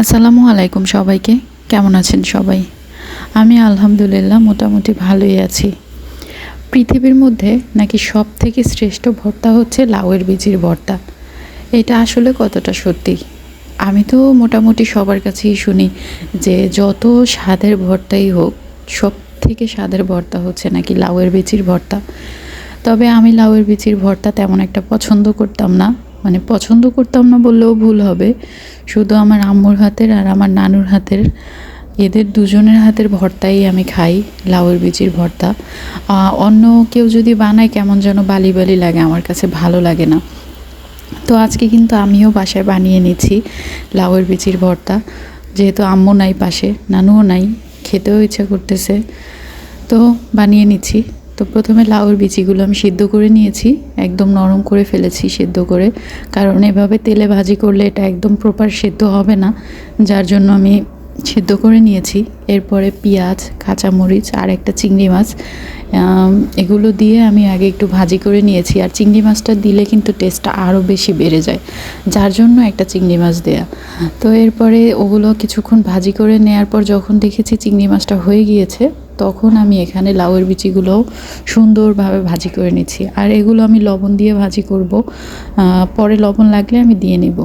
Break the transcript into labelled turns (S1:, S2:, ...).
S1: আসসালামু আলাইকুম সবাইকে। কেমন আছেন সবাই? আমি আলহামদুলিল্লাহ মোটামুটি ভালোই আছি। পৃথিবীর মধ্যে নাকি সব থেকে শ্রেষ্ঠ ভর্তা হচ্ছে লাউয়ের বীজের ভর্তা। এটা আসলে কতটা সত্যি? আমি তো মোটামুটি সবার কাছেই শুনি যে যত স্বাদের ভর্তাই হোক সব থেকে স্বাদের ভর্তা হচ্ছে নাকি লাউয়ের বীচির ভর্তা। তবে আমি লাউয়ের বীচির ভর্তা তেমন একটা পছন্দ করতাম না। মানে পছন্দ করতাম না বললেও ভুল হবে। শুধু আমার আম্মুর হাতের আর আমার নানুর হাতের। এদের দুজনের হাতের ভর্তাই আমি খাই, লাউয়ের বীচির ভর্তা। অন্য কেউ যদি বানায় কেমন যেন বালি বালি লাগে, আমার কাছে ভালো লাগে না। তো আজকে কিন্তু আমিও বাসায় বানিয়ে নিচ্ছি লাউয়ের বিচির ভর্তা। যেহেতু আম্মু নাই পাশে, নানুও নাই, খেতেও ইচ্ছা করতেছে। তো বানিয়ে নিচ্ছি। তো প্রথমে লাউর বিচিগুলো আমি সিদ্ধ করে নিয়েছি, একদম নরম করে ফেলেছি সিদ্ধ করে। কারণ এভাবে তেলে ভাজি করলে এটা একদম প্রপার সেদ্ধ হবে না, যার জন্য আমি সিদ্ধ করে নিয়েছি। এরপরে পেঁয়াজ, কাঁচামরিচ আর একটা চিংড়ি মাছ এগুলো দিয়ে আমি আগে একটু ভাজি করে নিয়েছি। আর চিংড়ি মাছটা দিলে কিন্তু টেস্টটা আরও বেশি বেড়ে যায়, যার জন্য একটা চিংড়ি মাছ দেয়া। তো এরপরে ওগুলো কিছুক্ষণ ভাজি করে নেওয়ার পর যখন দেখেছি চিংড়ি মাছটা হয়ে গিয়েছে তখন আমি এখানে লাউয়ের বিচিগুলোও সুন্দরভাবে ভাজি করে নিচ্ছি। আর এগুলো আমি লবণ দিয়ে ভাজি করব। পরে লবণ লাগলে আমি দিয়ে নেব।